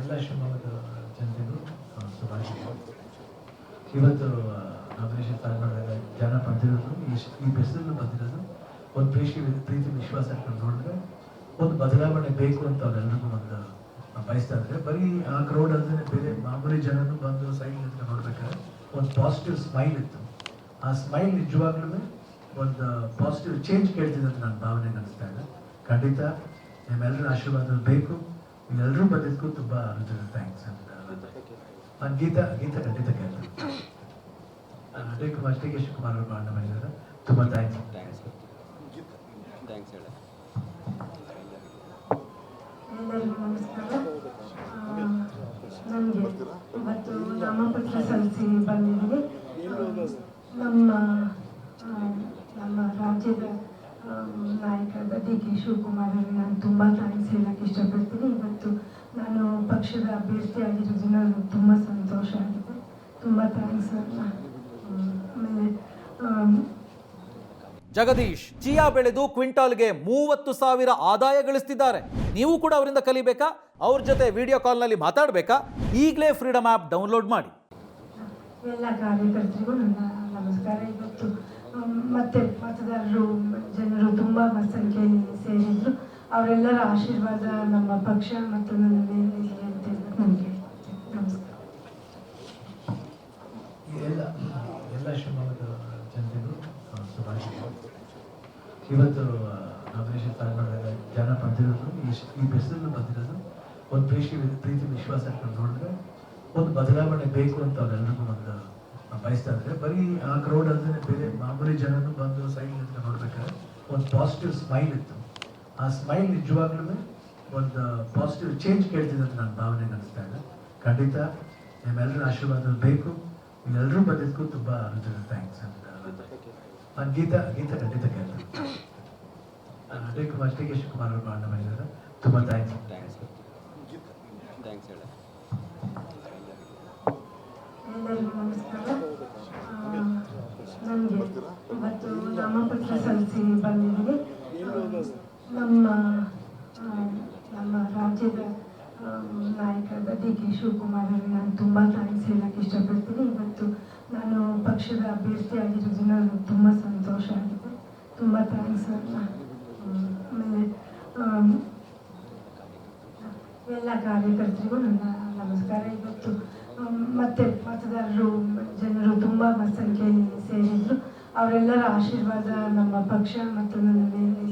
ಎಲ್ಲ ಶಿವಮೊಗ್ಗದ ಜನತೆಗೂ ಶುಭಾಶಯ ಇವತ್ತು ನಾಮಿನೇಷನ್ ಫೈಲ್ ಜನ ಬಂದಿರೋದು ಈ ಬಿಸಿಲು ಬಂದಿರೋದು ಒಂದು ಪ್ರೀತಿ ಪ್ರೀತಿ, ವಿಶ್ವಾಸ ನೋಡಿದ್ರೆ ಒಂದು ಬದಲಾವಣೆ ಬೇಕು ಅಂತ ಅವರೆಲ್ಲರಿಗೂ ಒಂದು ಬಯಸ್ತಾ ಇದ್ರೆ ಬರೀ ಆ ಕ್ರೌಡ್ ಅಲ್ಲದೆ ಬೇರೆ ಮಾಮೂಲಿ ಜನನು ಬಂದು ಸೈಡ್ ನಿಂತ ನೋಡ್ಬೇಕಾದ್ರೆ ಒಂದು ಪಾಸಿಟಿವ್ ಸ್ಮೈಲ್ ಇತ್ತು. ಆ ಸ್ಮೈಲ್ ನಿಜವಾಗ್ಲೂ ಒಂದು ಪಾಸಿಟಿವ್ ಚೇಂಜ್ ಕೇಳ್ತಿದೆ ಅಂತ ನನ್ನ ಭಾವನೆ ಅನಿಸ್ತಾ ಇದೆ. ಖಂಡಿತ ನಿಮ್ಮೆಲ್ಲರ ಆಶೀರ್ವಾದ ಬೇಕು. ಎಲ್ಲರೂ ಬಂದಿದ್ದಕ್ಕೂ ತುಂಬ ಥ್ಯಾಂಕ್ಸ್ ಅಂತ ನಾನು ಗೀತಾ ಗೀತಾ ಖಂಡಿತ ಕೇಳ್ತೀನಿ ಅಜಯ್ ಕುಮಾರ್ ಶ್ರೀ ಕೆ ಶಿವಕುಮಾರ್ ಅವರು ಅಣ್ಣ ಮಾಡಿದ್ದಾರೆ ತುಂಬ ಥ್ಯಾಂಕ್ಸ್ ಥ್ಯಾಂಕ್ಸ್ ಥ್ಯಾಂಕ್ಸ್ ಹೇಳ ಎಲ್ಲರಿಗೂ ನಮಸ್ಕಾರ ನನಗೆ ಇವತ್ತು ನಾಮಪತ್ರ ಸಲ್ಲಿಸಿ ಬಂದಿದ್ದೀನಿ ನಮ್ಮ ನಮ್ಮ ರಾಜ್ಯದ ನಾಯಕ ಡಿ ಕೆ ಶಿವಕುಮಾರ್ ಅವರಿಗೆ ನಾನು ತುಂಬ ಥ್ಯಾಂಕ್ಸ್ ಹೇಳಕ್ಕೆ ಇಷ್ಟಪಡ್ತೀನಿ ಇವತ್ತು ನಾನು ಪಕ್ಷದ ಅಭ್ಯರ್ಥಿ ಆಗಿರೋದ್ರಿಂದ ನನಗೆ ತುಂಬ ಸಂತೋಷ ಆಗಿದೆ. ತುಂಬ ಥ್ಯಾಂಕ್ಸ್ ಆಮೇಲೆ ಆಮ್, ಜಗದೀಶ್ ಚಿಯಾ ಬೆಳೆದು ಕ್ವಿಂಟಾಲ್ಗೆ ಮೂವತ್ತು ಸಾವಿರ ಆದಾಯ ಗಳಿಸ್ತಿದ್ದಾರೆ. ನೀವು ಕೂಡ ಅವರಿಂದ ಕಲಿಬೇಕಾ? ಅವ್ರ ಜೊತೆ ವಿಡಿಯೋ ಕಾಲ್ನಲ್ಲಿ ಮಾತಾಡಬೇಕಾ? ಈಗಲೇ ಫ್ರೀಡಮ್ ಆ್ಯಪ್ ಡೌನ್ಲೋಡ್ ಮಾಡಿ. ಎಲ್ಲ ಕಾರ್ಯಕರ್ತರಿಗೂ ನನ್ನ ನಮಸ್ಕಾರ. ಇವತ್ತು ಮತ್ತೆ ಮತದಾರರು ಜನರು ತುಂಬ ಸಂಖ್ಯೆಯಲ್ಲಿ ಸೇರಿದ್ರು. ಅವರೆಲ್ಲರ ಆಶೀರ್ವಾದ ನಮ್ಮ ಪಕ್ಷ ಮತ್ತು ನನ್ನ ಮೇಲೆ ಇರಲಿ ಅಂತ ಹೇಳ್ಬಿಟ್ಟು ನಾನು ನಮಸ್ಕಾರ. ಎಲ್ಲ ಎಲ್ಲ ಶಿವಮೊಗ್ಗದ ಜನತೆಗೂ ಇವತ್ತು ನಾಮಿನೇಷನ್ ಜನ ಬಂದಿರೋದು ಈ ಬಿಸಿಲು ಬಂದಿರೋದು ಒಂದು ಪ್ರೀತಿ ಪ್ರೀತಿ, ವಿಶ್ವಾಸ ಇಟ್ಕೊಂಡು ನೋಡಿದ್ರೆ ಒಂದು ಬದಲಾವಣೆ ಬೇಕು ಅಂತ ಅವರೆಲ್ಲರಿಗೂ ಒಂದು ಬಯಸ್ತಾ ಇದ್ದಾರೆ. ಬರೀ ಆ ಕ್ರೌಡ್ ಅಂದ್ರೆ ಬೇರೆ ಮಾಮೂಲಿ ಜನನು ಬಂದು ಸೈಡ್ ಅಂತ ನೋಡ್ಬೇಕಾದ್ರೆ ಒಂದು ಪಾಸಿಟಿವ್ ಸ್ಮೈಲ್ ಇತ್ತು. ಆ ಸ್ಮೈಲ್ ನಿಜವಾಗ್ಲೂ ಒಂದು ಪಾಸಿಟಿವ್ ಚೇಂಜ್ ಕೇಳ್ತಿದೆ ಅಂತ ನನ್ನ ಭಾವನೆ ಅನಿಸ್ತಾ ಇದೆ. ಖಂಡಿತ ನಿಮ್ಮೆಲ್ಲರ ಆಶೀರ್ವಾದ ಬೇಕು. ನಿಮ್ಮೆಲ್ಲರೂ ಬಂದಿದ್ದಕ್ಕೂ ತುಂಬ ಥ್ಯಾಂಕ್ಸ್ ಅಂತ ನಾನು ಗೀತಾ ಗೀತಾ ಖಂಡಿತ ಕೇಳ್ತೀನಿ. ಅಜಯ್ ಕುಮಾರ್ ಟಿ ಕೆ ಶಿವಕುಮಾರ್ ಅವರು ಅಣ್ಣ ಮಾಡಿದ್ದಾರೆ. ತುಂಬ ಥ್ಯಾಂಕ್ಸ್ ಥ್ಯಾಂಕ್ಸ್ ಥ್ಯಾಂಕ್ಸ್ ಹೇಳ. ಎಲ್ಲರಿಗೂ ನಮಸ್ಕಾರ. ನನಗೆ ಇವತ್ತು ನಾಮಪತ್ರ ಸಲ್ಲಿಸಿ ಬಂದಿದ್ದೀನಿ ಆ, ನಮ್ಮ ಆ, ನಮ್ಮ ರಾಜ್ಯದ ಆ, ನಾಯಕರಾದ ಡಿ ಕೆ ಶಿವಕುಮಾರ್ ಅವರಿಗೆ ನಾನು ತುಂಬ ಥ್ಯಾಂಕ್ಸ್ ಹೇಳಕ್ಕೆ ಇಷ್ಟಪಡ್ತೀನಿ. ಇವತ್ತು ನಾನು ಪಕ್ಷದ ಅಭ್ಯರ್ಥಿ ಆಗಿರೋದ್ರಿಂದ ನನಗೆ ತುಂಬ ಸಂತೋಷ ಆಗಿದೆ. ತುಂಬ ಥ್ಯಾಂಕ್ಸ್ ಆಮೇಲೆ ಆಮ್, ಎಲ್ಲ ಕಾರ್ಯಕರ್ತರಿಗೂ ನನ್ನ ನಮಸ್ಕಾರ. ಇವತ್ತು ಮತ್ತೆ ಮತದಾರರು ಜನರು ತುಂಬ ಸಂಖ್ಯೆಯಲ್ಲಿ ಸೇರಿದ್ರು. ಅವರೆಲ್ಲರ ಆಶೀರ್ವಾದ ನಮ್ಮ ಪಕ್ಷ ಮತ್ತು ನನ್ನ ಮೇಲೆ